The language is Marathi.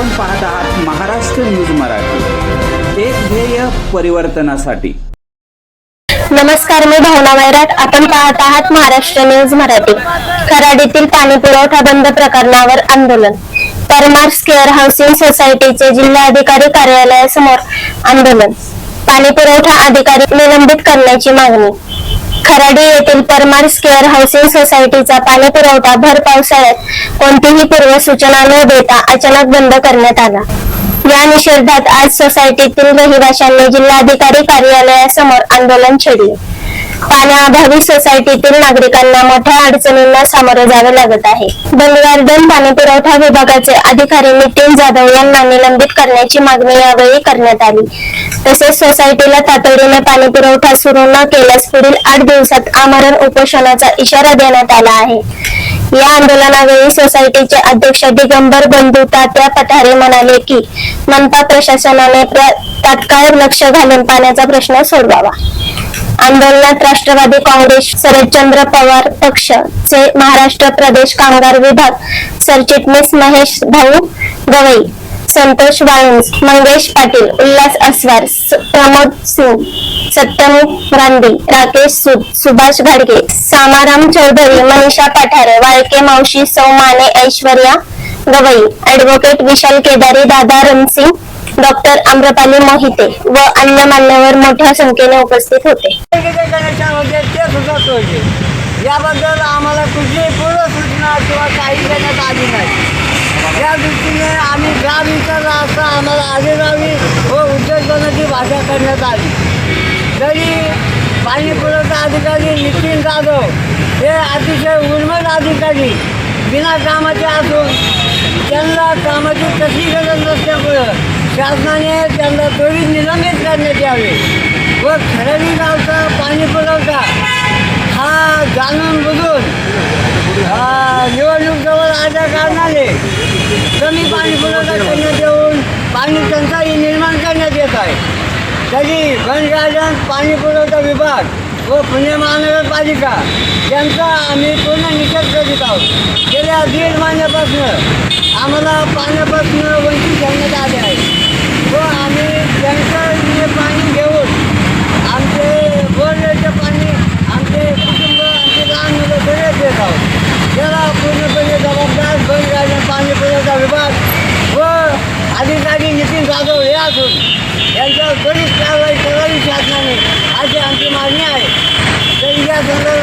आपण पाहत आहात महाराष्ट्र न्यूज मराठी. एक ध्येय परिवर्तनासाठी. नमस्कार मी भावना वैराट. आपण पाहत आहात महाराष्ट्र न्यूज मराठी. खराडीतील पाणी पुरवठा बंद प्रकरणावर आंदोलन. परमार स्केअर हाऊसिंग सोसायटीचे जिल्हाधिकारी कार्यालयासमोर आंदोलन. पाणी पुरवठा अधिकारी निलंबित करण्याची मागणी. खराडी येथील परमार स्केअर हाऊसिंग सोसायटीचा पाणी पुरवठा भर पावसाळ्यात कोणतीही पूर्वसूचना न देता अचानक बंद करण्यात आला. या निषेधात आज सोसायटीतील रहिवाशांनी जिल्हाधिकारी कार्यालयासमोर आंदोलन छेडले. पाण्याअभावी सोसायटीतील नागरिकांना मोठ्या अडचणींना सामोरे जावे लागत आहे. बंदगार्डन पाणी पुरवठा विभागाचे अधिकारी नितीन जाधव यांना निलंबित करण्याची मागणी यावेळी करण्यात आली. तसेच सोसायटीला तातडीने पाणी पुरवठा सुरू न केल्यास पुढील आठ दिवसात आमरण उपोषणाचा इशारा देण्यात आला आहे. या आंदोलनावेळी सोसायटीचे अध्यक्ष दिगंबर बंधू तात्या पठारे म्हणाले की मनपा प्रशासनाने तात्काळ लक्ष घालून पाण्याचा प्रश्न सोडवावा. आंदोलनात राष्ट्रवादी काँग्रेस शरदचंद्र पवार पक्षचे महाराष्ट्र प्रदेश कामगार विभाग सरचिटणीस महेश भाऊ गवई संतोष वाळुंज मंगेश पाटील उल्हास अस्वार प्रमोद सिंग सत्यम रांदे राकेश सूद सुभाष घाडगे सामाराम चौधरी मनीषा पठारे वाळके मावशी सौमाने ऐश्वर्या गवई ऍडव्होकेट विशाल केदारी दादा रणसिंग डॉक्टर आम्रपाली मोहिते व अन्य मान्यवर मोठ्या संख्येने उपस्थित होते. ते सुद्धा याबद्दल आम्हाला कुठलीही पूर्व सूचना किंवा काही देण्यात आली नाही. या दृष्टीने आम्ही ग्राम विचारला असता आम्हाला आगेगावी व उद्योजनाची भाषा करण्यात आली. तरी पाणी पुरवठा अधिकारी नितीन जाधव हे अतिशय उर्मट अधिकारी बिना कामाचे असून त्यांना कामाची कशी गरज नसल्यामुळं शासनाने त्यांना त्वरित निलंबित करण्यात यावे. व खरेदी गावचा पाणी पुरवठा. हा जाणून बुजून निवडणूक जवळ आल्या कारणाने कमी पाणी पुरवठा करण्यात येऊन पाणी टंचाई निर्माण करण्यात येत आहे. तरी गार्डन पाणी पुरवठा विभाग व पुणे महानगरपालिका यांचा आम्ही पूर्ण निषेध करीत आहोत. गेल्या दीड महिन्यापासून आम्हाला पाण्यापासून वंचित करण्यात आले आहे व आम्ही टँकरने पाणी घेऊन आमचे बोरवेलचे पाणी आमचे कुटुंब आमचे लहान मुलं सगळे देत आहोत त्याला पूर्णपणे जबाबदार बंद गार्डन पाणी पुरवठा विभाग व अधिकारी नितीन जाधव हे असून यांच्यावर त्वरित कारवाई करावी शासनाने अशी आमची मागणी आहे तर या संदर्भात